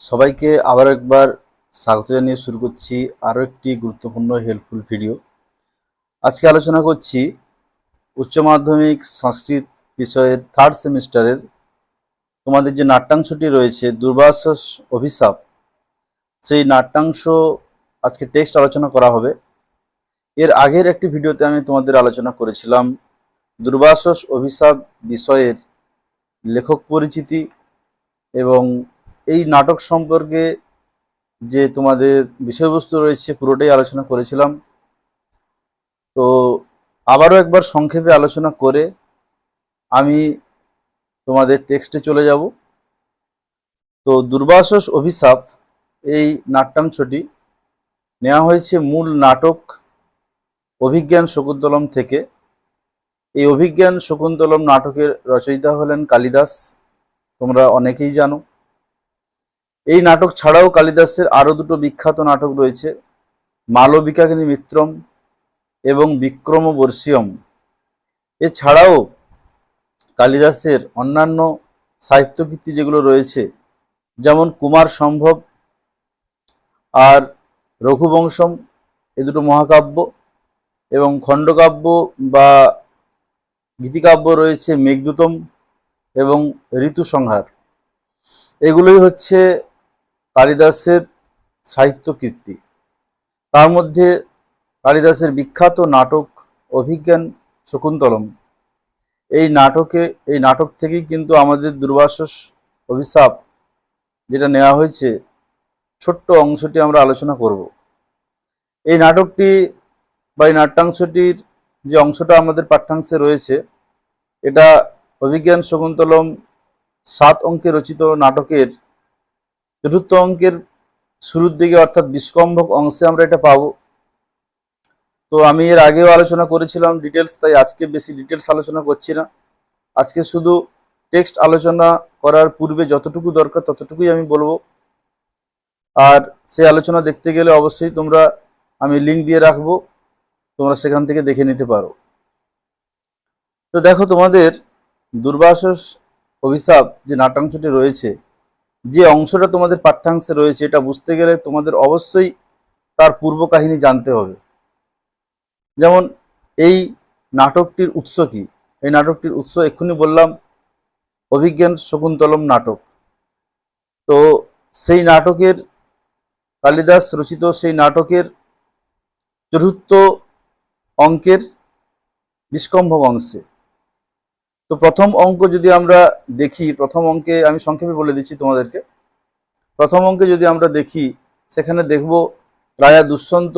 সবাইকে আবার একবার স্বাগত জানিয়ে শুরু করছি আরও একটি গুরুত্বপূর্ণ হেল্পফুল ভিডিও আজকে আলোচনা করছি উচ্চ মাধ্যমিক সংস্কৃত বিষয়ের থার্ড সেমিস্টারের তোমাদের যে নাট্যাংশটি রয়েছে দুর্বাসস অভিশাপ, সেই নাট্যাংশ আজকে টেক্সট আলোচনা করা হবে। এর আগের একটি ভিডিওতে আমি তোমাদের আলোচনা করেছিলাম দুর্বাসস অভিশাপ বিষয়ের লেখক পরিচিতি এবং এই নাটক সম্পর্কে যে তোমাদের বিষয়বস্তু রয়েছে, পুরোটাই আলোচনা করেছিলাম। তো আবারও একবার সংক্ষেপে আলোচনা করে আমি তোমাদের টেক্সটে চলে যাব। তো দুর্বাসস অভিশাপ, এই নাট্যাংশটি নেওয়া হয়েছে মূল নাটক অভিজ্ঞান শকুন্তলম থেকে। এই অভিজ্ঞান শকুন্তলম নাটকের রচয়িতা হলেন কালিদাস, তোমরা অনেকেই জানো। এই নাটক ছাড়াও কালিদাসের আরও দুটো বিখ্যাত নাটক রয়েছে। মালবিকাগ্নি মিত্রম এবং বিক্রমবর্ষীয়ম। এছাড়াও কালিদাসের অন্যান্য সাহিত্যকীর্তি যেগুলো রয়েছে, যেমন কুমার সম্ভব আর রঘুবংশম, এ দুটো মহাকাব্য এবং খণ্ডকাব্য বা গীতিকাব্য রয়েছে মেঘদূতম এবং ঋতু সংহার এগুলোই হচ্ছে কালিদাসের সাহিত্য কীর্তি তার মধ্যে কালিদাসের বিখ্যাত নাটক অভিজ্ঞান শকুন্তলম। এই নাটকে, এই নাটক থেকেই কিন্তু আমাদের দুর্বাসস অভিশাপ যেটা নেওয়া হয়েছে, ছোট্ট অংশটি আমরা আলোচনা করব। এই নাটকটি বা এই নাট্যাংশটির যে অংশটা আমাদের পাঠ্যাংশে রয়েছে, এটা অভিজ্ঞান শকুন্তলম সাত অঙ্কে রচিত নাটকের চতুর্থ অঙ্কের শুরুর দিকে, অর্থাৎ বিস্কম্ভক অংশে আমরা এটা পাবো। তো আমি এর আগেও আলোচনা করেছিলাম ডিটেলস তাই আজকে বেশি ডিটেলস আলোচনা করছি না। আজকে শুধু টেক্সট আলোচনা করার পূর্বে যতটুকু দরকার ততটুকুই আমি বলব। আর সেই আলোচনা দেখতে গেলে অবশ্যই তোমরা আমি লিঙ্ক দিয়ে রাখব, তোমরা সেখান থেকে দেখে নিতে পারো। তো দেখো তোমাদের দুর্বাসস অভিশাপ যে নাটাংশটি রয়েছে যে অংশটা তোমাদের পাঠ্যাংশে রয়েছে, এটা বুঝতে গেলে তোমাদের অবশ্যই তার পূর্ব কাহিনী জানতে হবে। যেমন, এই নাটকটির উৎস কি? এই নাটকটির উৎস এক্ষুনি বললাম, অভিজ্ঞান শকুন্তলম নাটক। তো সেই নাটকের কালিদাস রচিত সেই নাটকের চতুর্থ অঙ্কের বিস্কম্ভক অংশে তো প্রথম অঙ্ক যদি আমরা দেখি, প্রথম অঙ্কে আমি সংক্ষেপে বলে দিচ্ছি তোমাদেরকে। প্রথম অঙ্কে যদি আমরা দেখি, সেখানে দেখব রাজা দুষ্যন্ত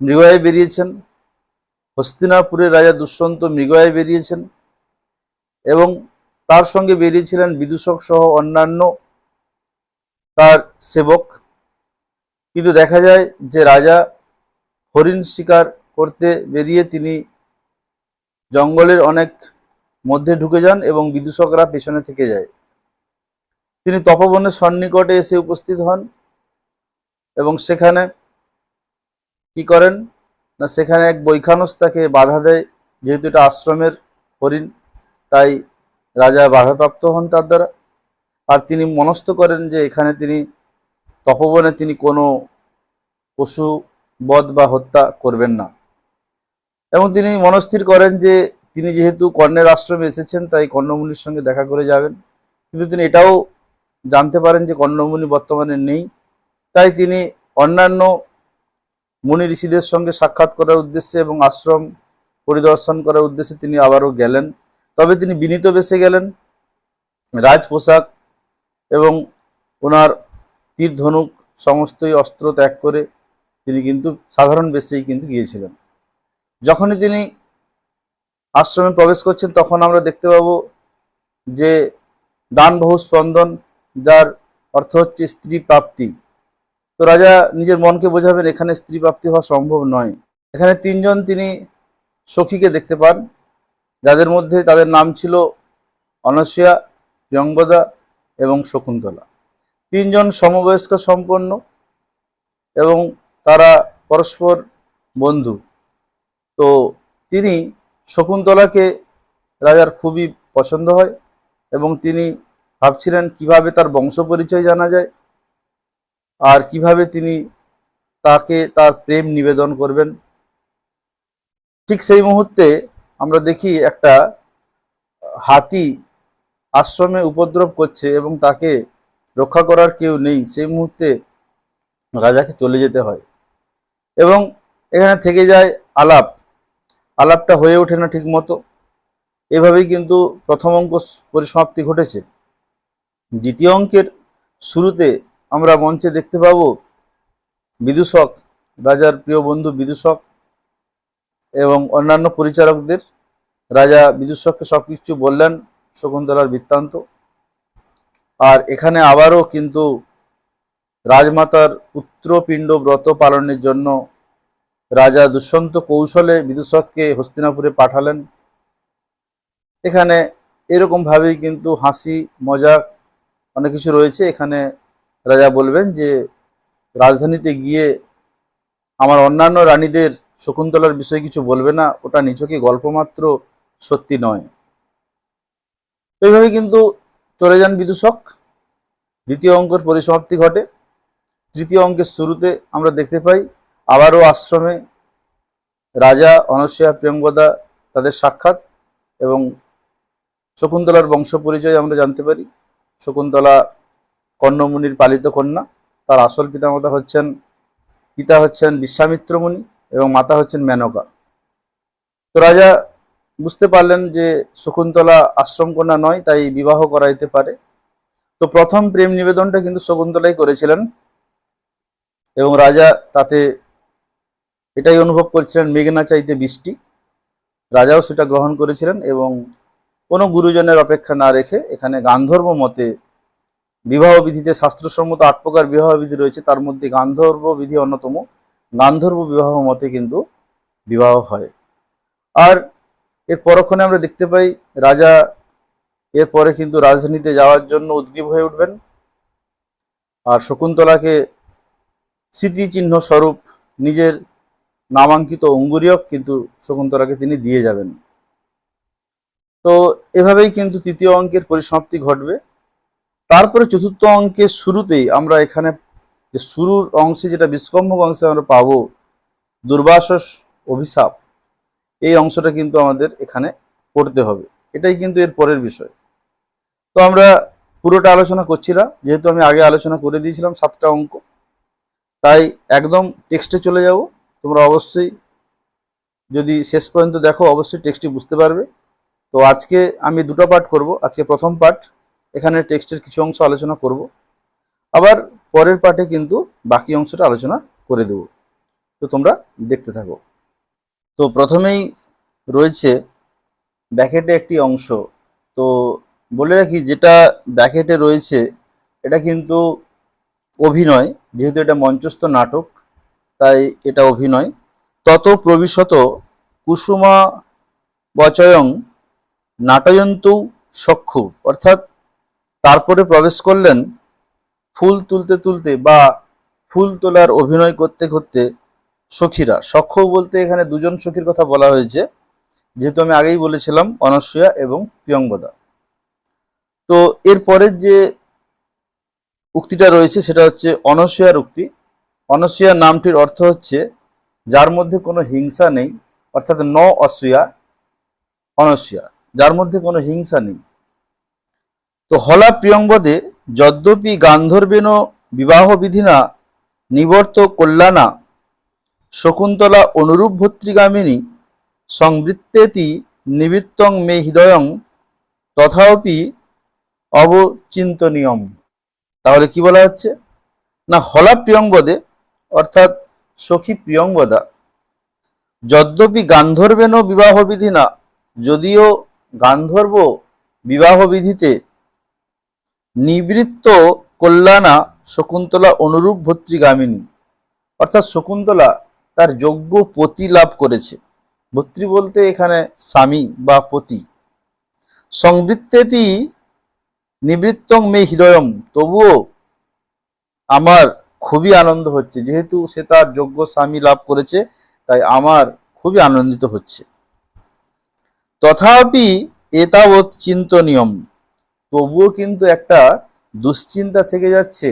মৃগয়ায় বেরিয়েছেন, হস্তিনাপুরের রাজা দুষ্যন্ত মৃগয়ায় বেরিয়েছেন এবং তার সঙ্গে বেরিয়েছিলেন বিদূষক সহ অন্যান্য তার সেবক। কিন্তু দেখা যায় যে রাজা হরিণ শিকার করতে বেরিয়ে তিনি জঙ্গলের অনেক মধ্যে ঢুকে যান এবং বিদূষকরা পেছনে থেকে যায়। তিনি তপবনের সন্নিকটে এসে উপস্থিত হন এবং সেখানে কি করেন? না, সেখানে এক বৈখানস তাকে বাধা দেয়, যেহেতু এটা আশ্রমের হরিণ, তাই রাজা বাধাপ্রাপ্ত হন তার দ্বারা। আর তিনি মনস্থ করেন যে এখানে তিনি, তপবনে তিনি কোনো পশু বধ বা হত্যা করবেন না। এবং তিনি মনস্থির করেন যে তিনি যেহেতু কর্ণের আশ্রমে এসেছেন, তাই কর্ণমুনির সঙ্গে দেখা করে যাবেন। কিন্তু তিনি এটাও জানতে পারেন যে কর্ণমুনি বর্তমানে নেই। তাই তিনি অন্যান্য মুনি ঋষিদের সঙ্গে সাক্ষাৎ করার উদ্দেশ্যে এবং আশ্রম পরিদর্শন করার উদ্দেশ্যে তিনি আবারও গেলেন। তবে তিনি বিনীত বেশে গেলেন। রাজ পোশাক এবং ওনার তীর ধনুক সমস্তই অস্ত্র ত্যাগ করে তিনি কিন্তু সাধারণ বেশেই কিন্তু গিয়েছিলেন। যখনই তিনি আশ্রমে প্রবেশ করছেন, তখন আমরা দেখতে পাবো যে দান বহু স্পন্দন, যার অর্থ হচ্ছে স্ত্রী প্রাপ্তি। তো রাজা নিজের মনকে বোঝাবেন, এখানে স্ত্রী প্রাপ্তি হওয়া সম্ভব নয়। এখানে তিনজন তিনি সখীকে দেখতে পান, যাদের মধ্যে তাদের নাম ছিল অনসিয়া প্রিয়ঙ্গদা এবং শকুন্তলা। তিনজন সমবয়স্ক সম্পন্ন এবং তারা পরস্পর বন্ধু। তো তিনি শকুন্তলাকে রাজার খুবই পছন্দ হয় এবং তিনি ভাবছিলেন কীভাবে তার বংশ পরিচয় জানা যায় আর কীভাবে তিনি তাকে তার প্রেম নিবেদন করবেন। ঠিক সেই মুহূর্তে আমরা দেখি একটা হাতি আশ্রমে উপদ্রব করছে এবং তাকে রক্ষা করার কেউ নেই। সেই মুহূর্তে রাজাকে চলে যেতে হয় এবং এখানে থেকে যায় আলাপ। আলাপটা হয়ে ওঠে না ঠিক মতো এভাবেই কিন্তু প্রথম অঙ্ক পরিসমাপ্তি ঘটেছে। দ্বিতীয় অঙ্কের শুরুতে আমরা মঞ্চে দেখতে পাবো বিদূষক, রাজার প্রিয় বন্ধু বিদূষক এবং অন্যান্য পরিচারকদের। রাজা বিদূষককে সবকিছু বললেন শকুন্তলার বৃত্তান্ত। আর এখানে আবারও কিন্তু রাজমাতার পুত্রপিণ্ড ব্রত পালনের জন্য রাজা দুষ্যন্ত কৌশলে বিদূষককে হস্তিনাপুরে পাঠালেন। এখানে এরকম ভাবেই কিন্তু হাসি, মজাক অনেক কিছু রয়েছে। এখানে রাজা বলবেন যে, রাজধানীতে গিয়ে আমার অন্যান্য রানীদের শকুন্তলার বিষয়ে কিছু বলবে না, ওটা নিছকই গল্প মাত্র সত্যি নয়। এইভাবে কিন্তু চলে যান বিদূষক। দ্বিতীয় অঙ্কের পরিসমাপ্তি ঘটে। তৃতীয় অঙ্কের শুরুতে আমরা দেখতে পাই আবারও আশ্রমে রাজা অনসূয়া প্রেমগদা তাদের সাক্ষাৎ এবং শকুন্তলার বংশ পরিচয় আমরা জানতে পারি। শকুন্তলা কর্ণমুনির পালিত কন্যা। তার আসল পিতামাতা হচ্ছেন, পিতা হচ্ছেন বিশ্বামিত্র মুনি এবং মাতা হচ্ছেন মেনকা। তো রাজা বুঝতে পারলেন যে শকুন্তলা আশ্রম কন্যা নয়, তাই বিবাহ করাইতে পারে। তো প্রথম প্রেম নিবেদনটা কিন্তু শকুন্তলাই করেছিলেন এবং রাজা তাতে এটাই অনুভব করছিলেন মেঘনা চাইতে বৃষ্টি। রাজাও সেটা গ্রহণ করেছিলেন এবং কোনো গুরুজনের অপেক্ষা না রেখে এখানে গান্ধর্ব মতে বিবাহ বিধিতে শাস্ত্রসম্মত আট প্রকার বিবাহ বিধি রয়েছে। তার মধ্যে গান্ধর্ব বিধি অন্যতম। গান্ধর্ব বিবাহ মতে কিন্তু বিবাহ হয়। আর এর পরক্ষণে আমরা দেখতে পাই, রাজা এরপরে কিন্তু রাজধানীতে যাওয়ার জন্য উদ্গ্রীব হয়ে উঠবেন। আর শকুন্তলাকে স্মৃতিচিহ্ন স্বরূপ নিজের নামাঙ্কিত অঙ্গুরীয়ক কিন্তু শকুন্তলাকে তিনি দিয়ে যাবেন। তো এভাবেই কিন্তু তৃতীয় অঙ্কের পরিসমাপ্তি ঘটবে। তারপরে চতুর্থ অঙ্কের শুরুতেই আমরা এখানে যে শুরুর অংশে যেটা বিস্কম্ভক অংশে আমরা পাবো দুর্বাসস অভিশাপ, এই অংশটা কিন্তু আমাদের এখানে পড়তে হবে। এটাই কিন্তু এর পরের বিষয়। তো আমরা পুরোটা আলোচনা করছি না, যেহেতু আমি আগে আলোচনা করে দিয়েছিলাম সাতটা অঙ্ক, তাই একদম টেক্সটে চলে যাব। তোমরা অবশ্যই যদি শেষ পর্যন্ত দেখো, অবশ্যই টেক্সটটি বুঝতে পারবে। তো আজকে আমি দুটো পার্ট করব। আজকে প্রথম পার্ট এখানে টেক্সটের কিছু অংশ আলোচনা করব। আবার পরের পার্টে কিন্তু বাকি অংশটা আলোচনা করে দেব। তো তোমরা দেখতে থাকো। তো প্রথমেই রয়েছে ব্যাকেটে একটি অংশ। তো বলে রাখি, যেটা ব্যাকেটে রয়েছে, এটা কিন্তু অভিনয়, যেহেতু এটা মঞ্চস্থ নাটক। তাই এটা অভিনয়। তত প্রবিশত কুসুমা বচয়ং নাটয়ন্তু সক্ষু অর্থাৎ তারপরে প্রবেশ করলেন ফুল তুলতে তুলতে বা ফুল তোলার অভিনয় করতে করতে সখীরা। সখ্য বলতে এখানে দুজন সখীর কথা বলা হয়েছে, যেহেতু আমি আগেই বলেছিলাম অনসূয়া এবং প্রিয়ঙ্গদা। তো এরপরের যে উক্তিটা রয়েছে সেটা হচ্ছে অনসূয়ার উক্তি। অনসূয়া নামটির অর্থ হচ্ছে, যার মধ্যে কোনো হিংসা নেই, অর্থাৎ ন অসূয়া অনসূয়া, যার মধ্যে কোনো হিংসা নেই। তো হলা প্রিয়ঙ্গদে যদ্যপি গান্ধর্বেন বিবাহ বিধিনা নিবর্ত কল্যাণা শকুন্তলা অনুরূপ ভর্তৃগামিনী সংবৃত্তেতি নিবৃত্তং মে হৃদয়ং তথাপি অবচিন্তনীয়ম। তাহলে কি বলা হচ্ছে? না, হলা প্রিয়ঙ্গদে অর্থাৎ সখী প্রিয়ঙ্গদা। যদ্যপি গান্ধর্বেন বিবাহ বিধি না যদিও গান্ধর্ব বিবাহ বিধিতে নিবৃত্ত কল্যাণা শকুন্তলা অনুরূপ ভর্তৃগামিনী। অর্থাৎ শকুন্তলা তার যোগ্য পতি লাভ করেছে। ভর্তৃ বলতে এখানে স্বামী বা পতি। সংবৃত্তেতি নিবৃত্তং মে হৃদয়ম তবুও আমার খুবই আনন্দ হচ্ছে। যেহেতু সে তার যোগ্য স্বামী লাভ করেছে, তাই আমার খুবই আনন্দিত হচ্ছে। তথাপি এতাবৎ চিন্তনীয়ম। তবুও কিন্তু একটা দুশ্চিন্তা থেকে যাচ্ছে।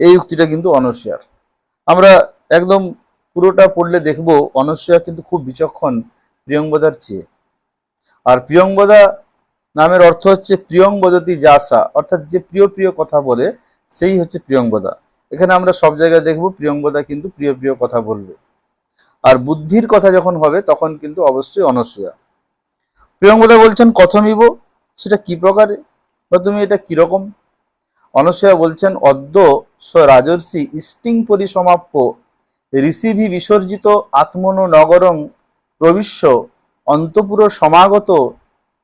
এই উক্তিটা কিন্তু অনস্যার। আমরা একদম পুরোটা পড়লে দেখব অনস্যা কিন্তু খুব বিচক্ষণ প্রিয়ঙ্বদার চেয়ে। আর প্রিয়ঙ্বদা নামের অর্থ হচ্ছে প্রিয়ঙ্বদতি যাসা, অর্থাৎ যে প্রিয় প্রিয় কথা বলে সেই হচ্ছে প্রিয়ঙ্বদা এখানে আমরা সব জায়গায় দেখব প্রিয়ঙ্বদা কিন্তু প্রিয় প্রিয় কথা বলবে। আর বুদ্ধির কথা যখন হবে তখন কিন্তু অবশ্যই অনসূয়া। প্রিয়ঙ্বদা বলছেন, কথমিব, সেটা কি প্রকারে বা তুমি এটা কীরকম? অনসূয়া বলছেন, অদ্য স রাজর্ষি ইষ্টিং পরিসমাপ্য ঋষিভি বিসর্জিত আত্মনো নগরং প্রবিশ্য অন্তপুর সমাগত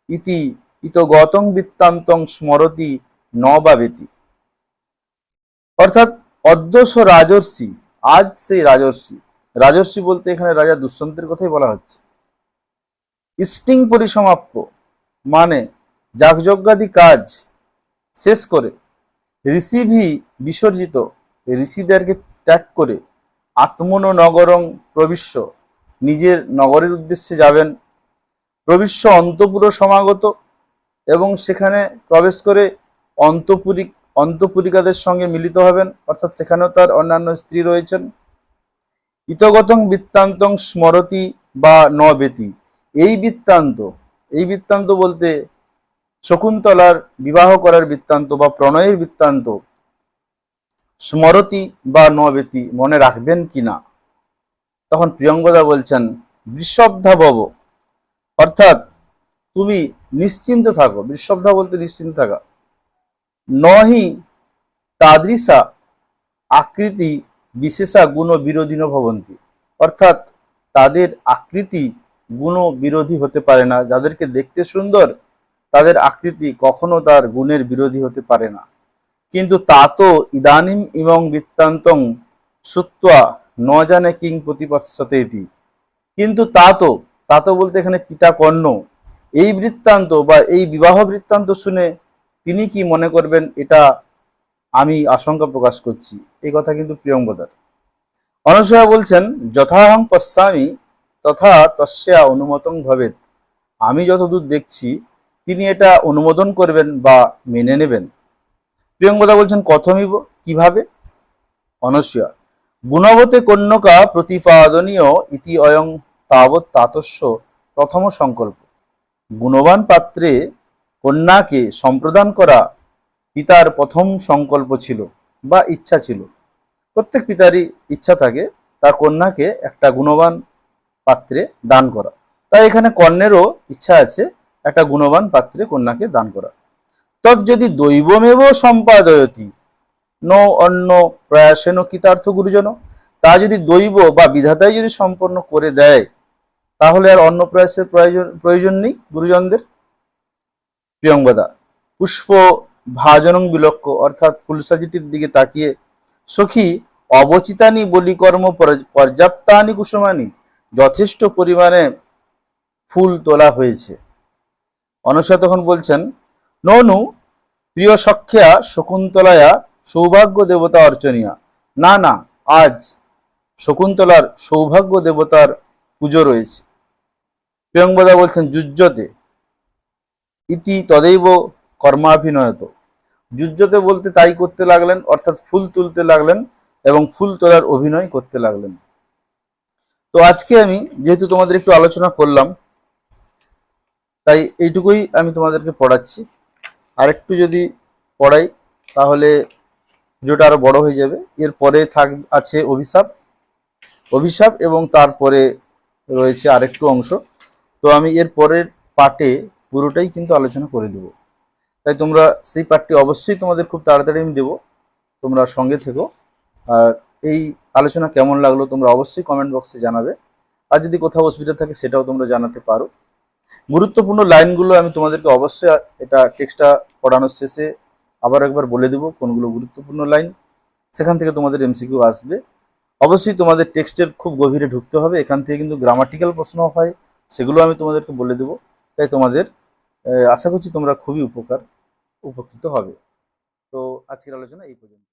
ইতি ইত গতং বৃত্তান্তং স্মরতি ন বাবেতি অর্থাৎ অদ্যস রাজর্ষি, আজ সেই রাজর্ষি। রাজর্ষি বলতে এখানে রাজা দুষ্যন্তের কথাই বলা হচ্ছে। ইষ্টিং পরিসমাপ্য মানে যাগযজ্ঞাদি কাজ শেষ করে ঋষিভি বিসর্জিত, ঋষিদেরকে ত্যাগ করে আত্মন নগরং প্রবিশ্য, নিজের নগরের উদ্দেশ্যে যাবেন। প্রবিশ্য অন্তপুর সমাগত এবং সেখানে প্রবেশ করে অন্তপুরি অন্তপুরিকাদের সঙ্গে মিলিত হবেন, অর্থাৎ সেখানেও তার অন্যান্য স্ত্রী রয়েছেন। ইতগতং বৃত্তান্তং স্মরতি বা ন বেতি এই বৃত্তান্ত এই বৃত্তান্ত বলতে শকুন্তলার বিবাহ করার বৃত্তান্ত বা প্রণয়ের বৃত্তান্ত, স্মরতি বা নবেতি মনে রাখবেন কিনা তখন প্রিয়ঙ্গদা বলছেন বৃষব্ধা বব অর্থাৎ তুমি নিশ্চিন্ত থাকো, বৃষব্ধা বলতে নিশ্চিন্ত থাকা। নহি তাদৃশা আকৃতি বিশেষা গুণ বিরোধীন ভবন্তি। অর্থাৎ তাদের আকৃতি গুণ বিরোধী হতে পারে না। যাদেরকে দেখতে সুন্দর, তাদের আকৃতি কখনো তার গুণের বিরোধী হতে পারে না। কিন্তু তা তো ইদানিম ইমং বৃত্তান্তং সুত্বা ন জানে কিং প্রতিপৎসতেতি। কিন্তু তা তো তা তো বলতে এখানে পিতা কর্ণ এই বৃত্তান্ত বা এই বিবাহ বৃত্তান্ত শুনে তিনি কি মনে করবেন এটা আমি আশঙ্কা প্রকাশ করছি? এই কথা কিন্তু প্রিয়ঙ্গদার অনসূয়া বলছেন, যথাহং পশ্যামি তথা তস্যা অনুমতং ভবেত আমি যতদূর দেখছি, তিনি এটা অনুমোদন করবেন বা মেনে নেবেন। প্রিয়ঙ্গদা বলছেন, কথমিব, কীভাবে? অনস্যা, গুণবতে কন্যকা প্রতিপাদনীয় ইতি অয়ং তাবৎ তাতস্য প্রথম সংকল্প। গুণবান পাত্রে কন্যাকে সম্প্রদান করা পিতার প্রথম সংকল্প ছিল বা ইচ্ছা ছিল। প্রত্যেক পিতারই ইচ্ছা থাকে তার কন্যাকে একটা গুণবান পাত্রে দান করা। তাই এখানে কর্ণেরও ইচ্ছা আছে একটা গুণবান পাত্রে কন্যাকে দান করা। তৎ যদি দৈবমেব সম্পাদয়তি, ন অন্য প্রয়াসেন কৃতার্থ গুরুজন, তা যদি দৈব বা বিধাতাই যদি সম্পন্ন করে দেয়, তাহলে আর অন্য প্রয়াসের প্রয়োজন প্রয়োজন নেই গুরুজনদের। প্রিয়ঙ্গদা, পুষ্প ভাজনং বিলক্ষ, অর্থাৎ ফুলসাজিটির দিকে তাকিয়ে, সখী, অবচিতানি বলিকর্ম পর- পর্যাপ্তানি কুসুমানি, যথেষ্ট পরিমাণে ফুল তোলা হয়েছে। অনসূয়া তখন বলছেন, ননু, প্রিয় সখ্যা শকুন্তলায়া, সৌভাগ্য দেবতা অর্চনীয়া। না না, আজ শকুন্তলার সৌভাগ্য দেবতার পুজো রয়েছে। প্রিয়ঙ্গদা বলছেন, যুজ্জতে ইতি তदैব কর্মাভিনয়ত। যুজ্জতে বলতে তাই করতে লাগলেন, অর্থাৎ ফুল তুলতে লাগলেন এবং ফুল তোলার অভিনয় করতে লাগলেন। তো আজকে আমি যেহেতু তোমাদের একটু আলোচনা করলাম, তাই এইটুকুই আমি তোমাদেরকে পড়াচ্ছি। আর একটু যদি পড়াই, তাহলে ভিডিওটা আরও বড় হয়ে যাবে। এরপরে থাক, আছে অভিশাপ। অভিশাপ এবং তারপরে রয়েছে আরেকটু অংশ। তো আমি এর পরের পার্টে পুরোটাই কিন্তু আলোচনা করে দেব। তাই তোমরা সেই পার্টটি অবশ্যই তোমাদের খুব তাড়াতাড়ি আমি দেবো। তোমরা সঙ্গে থেকো। আর এই আলোচনা কেমন লাগল তোমরা অবশ্যই কমেন্ট বক্সে জানাবে। আর যদি কোথাও অসুবিধা থাকে সেটাও তোমরা জানাতে পারো। গুরুত্বপূর্ণ লাইনগুলো আমি তোমাদেরকে অবশ্যই এটা টেক্সটটা পড়ানোর শেষে আবার একবার বলে দেবো কোনগুলো গুরুত্বপূর্ণ লাইন সেখান থেকে তোমাদের এমসিকিউ আসবে। অবশ্যই তোমাদের টেক্সটের খুব গভীরে ঢুকতে হবে। এখান থেকে কিন্তু গ্রামাটিক্যাল প্রশ্ন হয়, সেগুলো আমি তোমাদেরকে বলে দেবো। তাই তোমাদের আশা করছি তোমরা খুবই উপকার উপকৃত হবে। তো আজকের আলোচনা এই পর্যন্ত।